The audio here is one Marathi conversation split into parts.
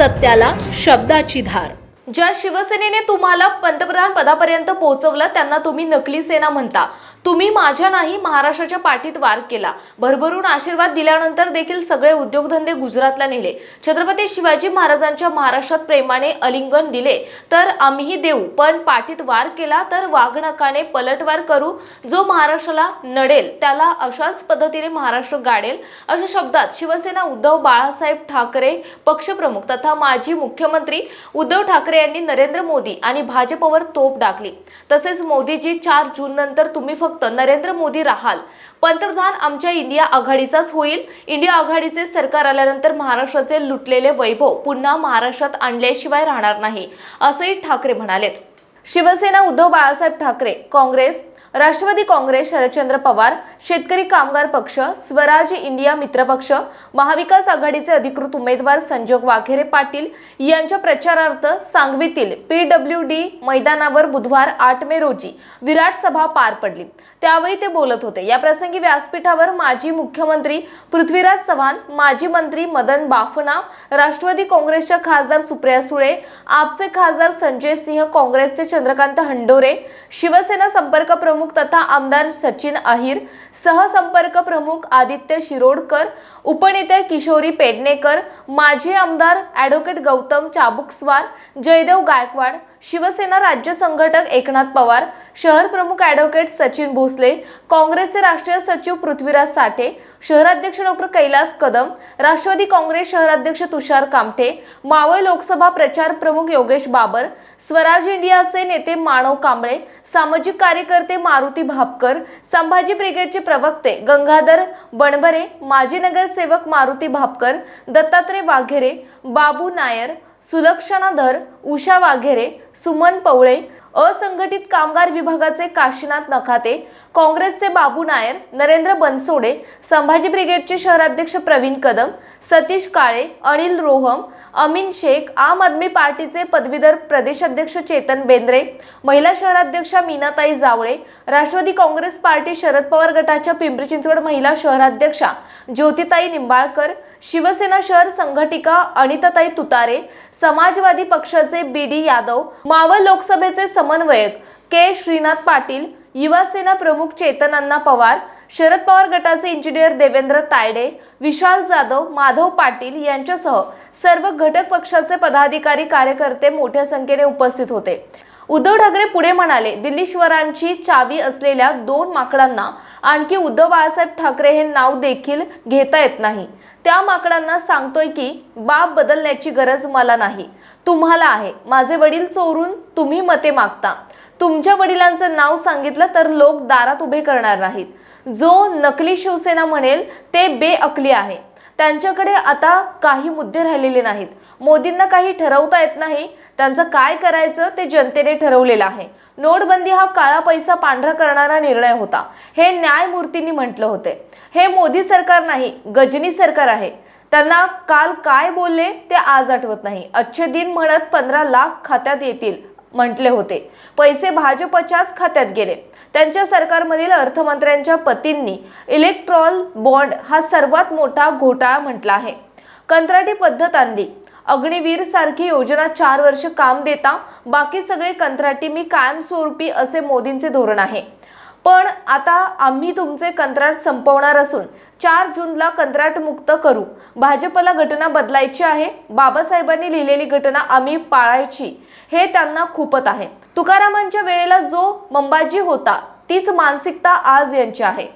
सत्याला शब्दाची धार. ज्या शिवसेनेने तुम्हाला पंतप्रधान पदापर्यंत पोहोचवलं त्यांना तुम्ही नकली सेना म्हणता. तुम्ही माझ्या नाही महाराष्ट्राच्या पाठीत वार केला. भरभरून आशीर्वाद दिल्यानंतर देखील सगळे उद्योगधंदे गुजरातला नेले. छत्रपती शिवाजी महाराजांच्या महाराष्ट्रात प्रेमाने अलिंगन दिले. तर आम्हीही देऊ पण पाठीत वार केला तर वाघनकाने पलटवार करू जो महाराष्ट्राला नडेल त्याला अशाच पद्धतीने महाराष्ट्र गाडेल अशा शब्दात शिवसेना उद्धव बाळासाहेब ठाकरे पक्षप्रमुख तथा माजी मुख्यमंत्री उद्धव ठाकरे यांनी नरेंद्र मोदी आणि भाजपवर तोप डाकली. तसेच मोदीजी चार जून नंतर तुम्ही फक्त नरेंद्र मोदी राहाल. पंतप्रधान आमच्या इंडिया आघाडीचाच होईल. इंडिया आघाडीचे सरकार आल्यानंतर महाराष्ट्राचे लुटलेले वैभव पुन्हा महाराष्ट्रात आणल्याशिवाय राहणार नाही असेही ठाकरे म्हणालेत. शिवसेना उद्धव बाळासाहेब ठाकरे काँग्रेस राष्ट्रवादी काँग्रेस शरदचंद्र पवार शेतकरी कामगार पक्ष स्वराज इंडिया मित्रपक्ष महाविकास आघाडीचे अधिकृत उमेदवार संजोग वाघेरे पाटील यांच्या प्रचारार्थ सांगवीतील पीडब्ल्यू डी मैदानावर बुधवार आठ मे रोजी विराट सभा पार पडली. त्यावेळी ते बोलत होते. या प्रसंगी व्यासपीठावर माजी मुख्यमंत्री पृथ्वीराज चव्हाण माजी मंत्री मदन बाफना राष्ट्रवादी काँग्रेसच्या खासदार सुप्रिया सुळे आपचे खासदार संजय सिंह काँग्रेसचे चंद्रकांत हंडोरे शिवसेना संपर्क प्रमुख तथा आमदार सचिन अहिर सहसंपर्क प्रमुख आदित्य शिरोडकर उपनेते किशोरी पेडणेकर माजी आमदार ॲडव्होकेट गौतम चाबुकस्वार जयदेव गायकवाड शिवसेना राज्य संघटक एकनाथ पवार शहर प्रमुख ॲडव्होकेट सचिन भोसले काँग्रेसचे राष्ट्रीय सचिव पृथ्वीराज साठे शहराध्यक्ष डॉक्टर कैलास कदम राष्ट्रवादी काँग्रेस शहराध्यक्ष तुषार कामठे मावळ लोकसभा प्रचार प्रमुख योगेश बाबर स्वराज इंडियाचे नेते मानव कांबळे सामाजिक कार्यकर्ते मारुती भापकर संभाजी ब्रिगेडचे प्रवक्ते गंगाधर बनबरे माजी नगरसेवक मारुती भापकर दत्तात्रय वाघेरे बाबू नायर सुलक्षणा धर उषा वाघेरे सुमन पवळे असंघटित कामगार विभागाचे काशीनाथ नखाते काँग्रेसचे बाबू नायर नरेंद्र बनसोडे संभाजी ब्रिगेडचे शहराध्यक्ष प्रवीण कदम सतीश काळे अनिल रोहम अमीन शेख आम आदमी पार्टीचे पदवीधर प्रदेशाध्यक्ष चेतन बेंद्रे महिला शहराध्यक्षा मीनाताई जावळे राष्ट्रवादी काँग्रेस पार्टी शरद पवार गटाच्या पिंपरी चिंचवड महिला शहराध्यक्षा ज्योतिताई निंबाळकर शिवसेना शहर संघटिका अनिताताई तुतारे समाजवादी पक्षाचे बी डी यादव मावळ लोकसभेचे समन्वयक के श्रीनाथ पाटील युवासेना प्रमुख चेतन अण्णा पवार शरद पवार गटाचे इंजिनियर देवेंद्र तायडे विशाल जाधव माधव पाटील यांच्यासह सर्व घटक पक्षाचे पदाधिकारी कार्यकर्ते मोठ्या संख्येने उपस्थित होते. उद्धव ठाकरे पुढे म्हणाले दिल्लीश्वरांची चावी असलेल्या दोन माकडांना आणखी उद्धव बाळासाहेब ठाकरे हे नाव देखील घेता येत नाही. त्या माकडांना सांगतोय की बाप बदलण्याची गरज मला नाही. तुम्हाला आहे. माझे वडील चोरून तुम्ही मते मागता. तुमच्या वडिलांचं नाव सांगितलं तर लोक दारात उभे करणार नाहीत. जो नकली शिवसेना म्हणेल ते बेअकली आहे. त्यांच्याकडे आता काही मुद्दे राहिलेले नाहीत. मोदींना काही ठरवता येत नाही. त्यांचं काय करायचं ते जनतेने ठरवलेलं आहे. नोटबंदी हा काळा पैसा पांढरा करणारा निर्णय होता. हे न्यायमूर्तींनी म्हटलं होते. हे मोदी सरकार नाही गजनी सरकार आहे. त्यांना काल काय बोलले ते आज आठवत नाही. अच्छे दिन म्हणत पंधरा लाख खात्यात येतील म्हटले होते. पैसे भाजपच्याच खात्यात गेले. त्यांच्या सरकारमधील अर्थमंत्र्यांच्या पतींनी इलेक्ट्रॉल बॉन्ड हा सर्वात मोठा घोटाळा म्हटला आहे. कंत्राटी पद्धत आणली. अग्निवीर सारखी योजना चार वर्ष काम देता बाकी सगळे कंत्राटी मी कायमस्वरूपी असे मोदींचे धोरण आहे. पण आता आम्ही तुमचे कंत्राट संपवणार असून चार जूनला कंत्राट मुक्त करू. भाजपला घटना बदलायची आहे. बाबासाहेबांनी लिहिलेली घटना आम्ही पाळायची. हे त्यांना खूपच आहे. तुकारामांच्या वेळेला जो मंबाजी होता तीच मानसिकता आज यांची आहे.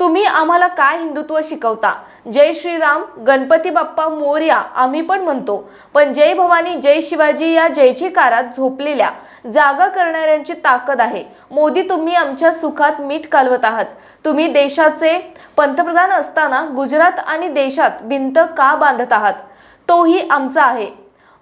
तुम्ही आम्हाला काय हिंदुत्व शिकवता? जय श्रीराम गणपती बाप्पा मोर्या आम्ही पण म्हणतो. पण जय भवानी जय शिवाजी या जयची कारात झोपलेल्या जागा करणाऱ्यांची ताकद आहे. मोदी तुम्ही आमच्या सुखात मीठ कालवत आहात. तुम्ही देशाचे पंतप्रधान असताना गुजरात आणि देशात भिंत का बांधत आहात? तोही आमचा आहे.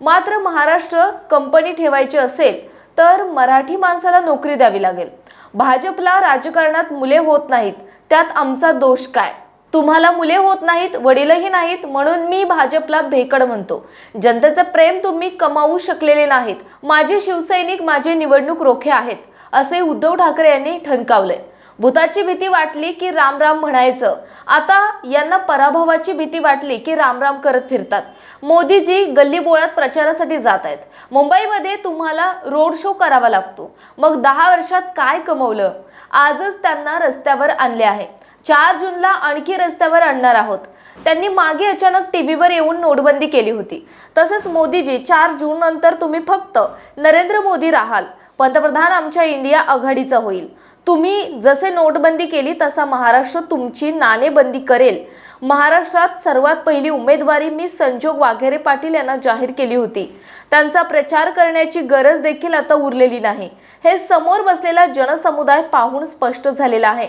मात्र महाराष्ट्र कंपनी ठेवायची असेल तर मराठी माणसाला नोकरी द्यावी लागेल. भाजपला राजकारणात मुले होत नाहीत. त्यात आमचा दोष काय? तुम्हाला मुले होत नाहीत वडीलही नाहीत म्हणून मी भाजपला भेकड म्हणतो. जनतेचं प्रेम तुम्ही कमावू शकलेले नाहीत. माझे शिवसैनिक माझे निवडणूक रोखे आहेत असे उद्धव ठाकरे यांनी ठणकावले भूताची भीती वाटली की राम राम म्हणायचं. आता यांना पराभवाची भीती वाटली की राम राम करत फिरतात. मोदीजी गल्लीबोळात प्रचारासाठी जात आहेत. मुंबईमध्ये तुम्हाला रोड शो करावा लागतो. मग दहा वर्षात काय कमवलं? आजच त्यांना रस्त्यावर आणले आहे. चार जूनला आणखी रस्त्यावर आणणार आहोत. त्यांनी मागे अचानक टीव्हीवर येऊन नोटबंदी केली होती. तसंच मोदीजी चार जून नंतर तुम्ही फक्त नरेंद्र मोदी राहाल. पंतप्रधान आमच्या इंडिया आघाडीचा होईल. तुम्ही जसे नोटबंदी केली तसा महाराष्ट्र तुमची नाणेबंदी करेल. महाराष्ट्रात सर्वात पहिली उमेदवारी मी संजोग वाघेरे पाटील यांना जाहीर केली होती. त्यांचा प्रचार करण्याची गरज देखील आता उरलेली नाही. हे समोर बसलेला जनसमुदाय पाहून स्पष्ट झालेला आहे.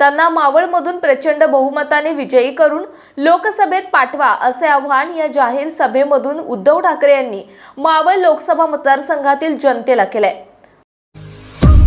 त्यांना मावळमधून प्रचंड बहुमताने विजयी करून लोकसभेत पाठवा असे आवाहन या जाहीर सभेमधून उद्धव ठाकरे यांनी मावळ लोकसभा मतदारसंघातील जनतेला केलंय.